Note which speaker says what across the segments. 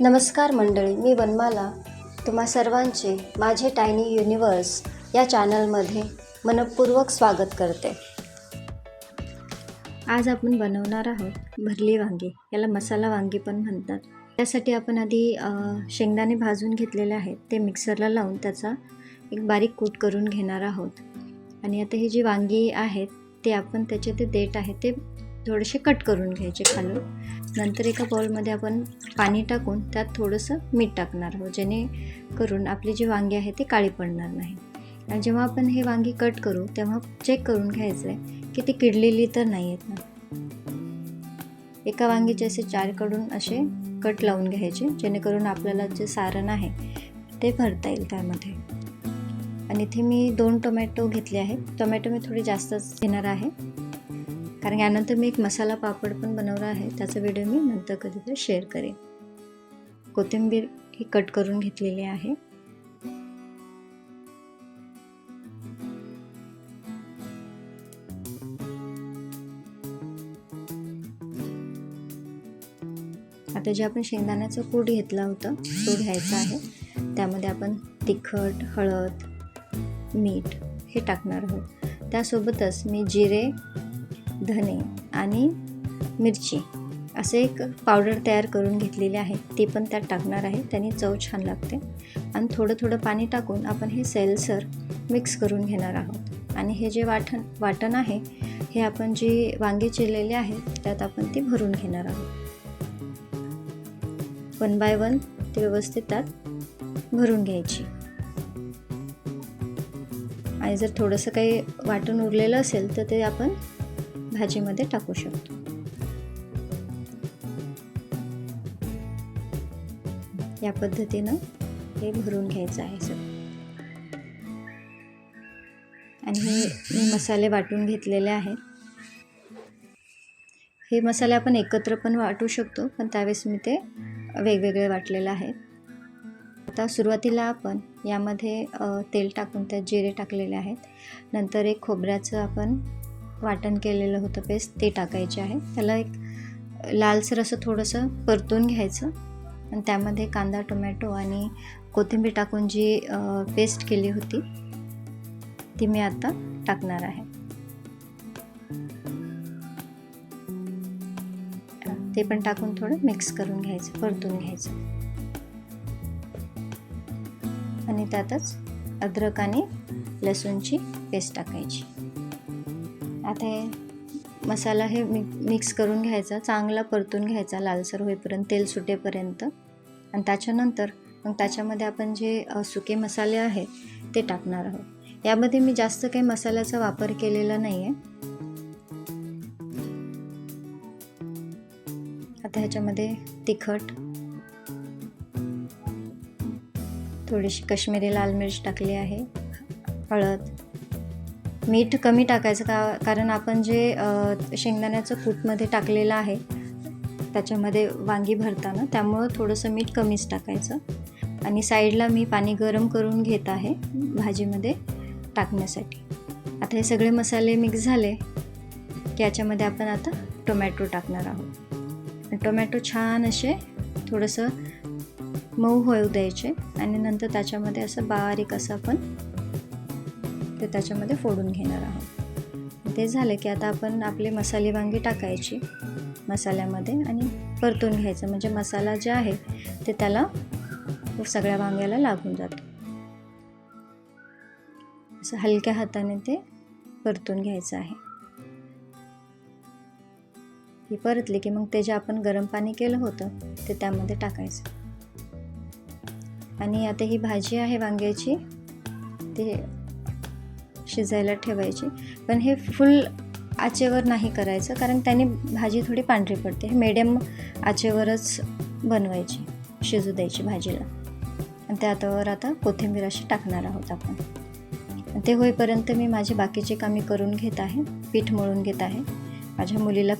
Speaker 1: नमस्कार मंडळी मी वनमाला. तुम्हा सर्वांचे माझे टायनी युनिवर्स या चॅनलमध्ये मनपूर्वक स्वागत करते. आज आपण बनवणार आहोत भरली वांगी. याला मसाला वांगी पण म्हणतात. त्यासाठी आपण आधी शेंगदाणे भाजून घेतलेले आहेत. ते मिक्सरला लावून त्याचा एक बारीक कूट करून घेणार आहोत. आणि आता ही जी वांगी आहेत ते आपण त्याचे ते देठ आहे ते थोडेसे कट करून घ्यायचे खालून. नंतर एका बॉलमध्ये आपण पाणी टाकून त्यात थोडंसं मीठ टाकणार आहोत. जेणेकरून आपली जी वांगी आहे ती काळी पडणार नाही. आणि जेव्हा आपण हे वांगी कट करू तेव्हा चेक करून घ्यायचं आहे की ती किडलेली तर नाही आहेत ना? एका वांगीचे असे चारकडून असे कट लावून घ्यायचे जेणेकरून आपल्याला जे सारण आहे ते भरता येईल त्यामध्ये. आणि इथे मी दोन टोमॅटो घेतले आहेत. टोमॅटो मी थोडे जास्तच घेणार आहे. कारण यानंतर मी एक मसाला पापड पण बनवला आहे. त्याचा व्हिडिओ मी नंतर कधीतरी शेअर करेन. कोथिंबीर ही कट करून घेतलेली आहे. आता जे आपण शेंगदाण्याचं कूट घेतला होता तो घ्यायचा आहे. त्यामध्ये आपण तिखट हळद मीठ हे टाकणार आहोत. त्यासोबतच मी जिरे धने आणि मिरची असे एक पावडर तयार करून घेतलेली आहे ती पण त्यात टाकणार आहे. त्याने चव छान लागते. आणि थोडं थोडं पाणी टाकून आपण हे सैलसर मिक्स करून घेणार आहोत. आणि हे जे वाटण वाटण आहे हे आपण जी वांगे चिरलेले आहेत त्यात आपण ती भरून घेणार आहोत. वन बाय वन ती व्यवस्थित त्यात भरून घ्यायची. आणि जर थोडंसं काही वाटण उरलेलं असेल तर ते आपण भाजीमध्ये टाकू शकतो. या पद्धतीनं हे भरून घ्यायचं आहे सगळं. आणि हे मी मसाले वाटून घेतलेले आहेत. हे मसाले आपण एकत्र पण वाटू शकतो पण त्यावेळेस मी ते वेगवेगळे वाटलेले आहेत. आता सुरुवातीला आपण यामध्ये तेल टाकून त्यात जिरे टाकलेले आहेत. नंतर एक खोबऱ्याचं आपण वाटण केलेलं होतं पेस्ट ते टाकायचे आहे. त्याला एक लालसर असं थोडंसं परतून घ्यायचं आणि त्यामध्ये कांदा टोमॅटो आणि कोथिंबीर टाकून जी पेस्ट केली होती ती मी आता टाकणार आहे. ते पण टाकून थोडं मिक्स करून घ्यायचं परतून घ्यायचं. आणि त्यातच अद्रक आणि लसूणची पेस्ट टाकायची. आता हे मसाला हे मि मिक्स करून घ्यायचा चांगला परतून घ्यायचा लालसर होईपर्यंत तेल सुटेपर्यंत. आणि त्याच्यानंतर मग त्याच्यामध्ये आपण जे सुके मसाले आहेत ते टाकणार आहोत. यामध्ये मी जास्त काही मसाल्याचा वापर केलेला नाही आहे आता ह्याच्यामध्ये तिखट. थोडीशी काश्मीरी लाल मिरच टाकली आहे. हळद. मीठ कमी टाकायचं का कारण आपण जे शेंगदाण्याचं कूटमध्ये टाकलेलं आहे त्याच्यामध्ये वांगी भरताना त्यामुळं थोडंसं मीठ कमीच टाकायचं. आणि साईडला मी पाणी गरम करून घेत आहे भाजीमध्ये टाकण्यासाठी. आता हे सगळे मसाले मिक्स झाले की याच्यामध्ये आपण आता टोमॅटो टाकणार आहोत. टोमॅटो छान असे थोडंसं मऊ होऊ द्यायचे आणि नंतर त्याच्यामध्ये असं बारीक असं आपण ते त्याच्यामध्ये फोडून घेणार आहोत. ते झालं की आता आपण आपली मसाले वांगी टाकायची मसाल्यामध्ये आणि परतून घ्यायचं. म्हणजे मसाला जे आहे ते त्याला सगळ्या वांग्याला लागून जातो. असं हलक्या हाताने ते परतून घ्यायचं आहे. ही परतली की मग ते जे आपण गरम पाणी केलं होतं ते त्यामध्ये टाकायचं. आणि आता ही भाजी आहे वांग्याची ते शिजायला ठेवायची. पण हे फुल आचेवर नाही करायचं कारण त्याने भाजी थोडी पांढरी पडते. हे मिडियम आचेवरच बनवायची शिजू द्यायची भाजीला. आणि त्यावर आता कोथिंबीर अशी टाकणार आहोत आपण. ते होईपर्यंत मी माझी बाकीची कामे करून घेत आहे. पीठ मळून घेत आहे. माझ्या मुलीला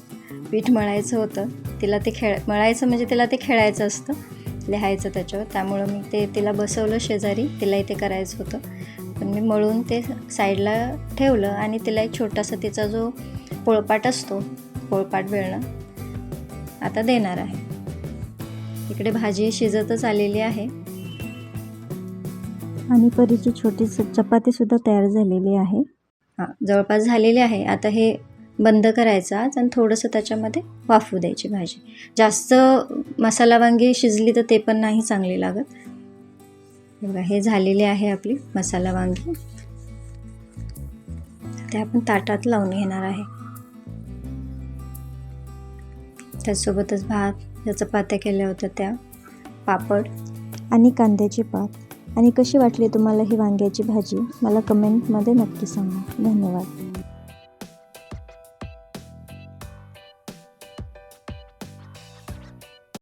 Speaker 1: पीठ मळायचं होतं. तिला ते खेळ मळायचं म्हणजे तिला ते खेळायचं असतं. लिहायचं त्याच्यावर. त्यामुळं मी ते तिला बसवलं शेजारी. तिलाही ते करायचं होतं. पण मी मळून ते साईडला ठेवलं आणि तिला एक छोटासा तिचा जो पोळपाट असतो पोळपाट वेळणं आता देणार आहे. इकडे भाजी शिजतच आलेली आहे.
Speaker 2: आणि परीची छोटी चपातीसुद्धा तयार झालेली आहे.
Speaker 1: हां जवळपास झालेली आहे. आता हे बंद करायचं आज आणि थोडंसं त्याच्यामध्ये वाफू द्यायची भाजी. जास्त मसाला वांगी शिजली तर ते पण नाही चांगली लागत. बघा हे झालेले आहे आपली मसाला वांगी. ते आपण ताटात लावून घेणार आहे. त्यासोबतच भात ज्या चपात्या केल्या होत्या त्या पापड
Speaker 2: आणि कांद्याची पात. आणि कशी वाटली तुम्हाला ही वांग्याची भाजी? मला कमेंटमध्ये नक्की सांगा. धन्यवाद.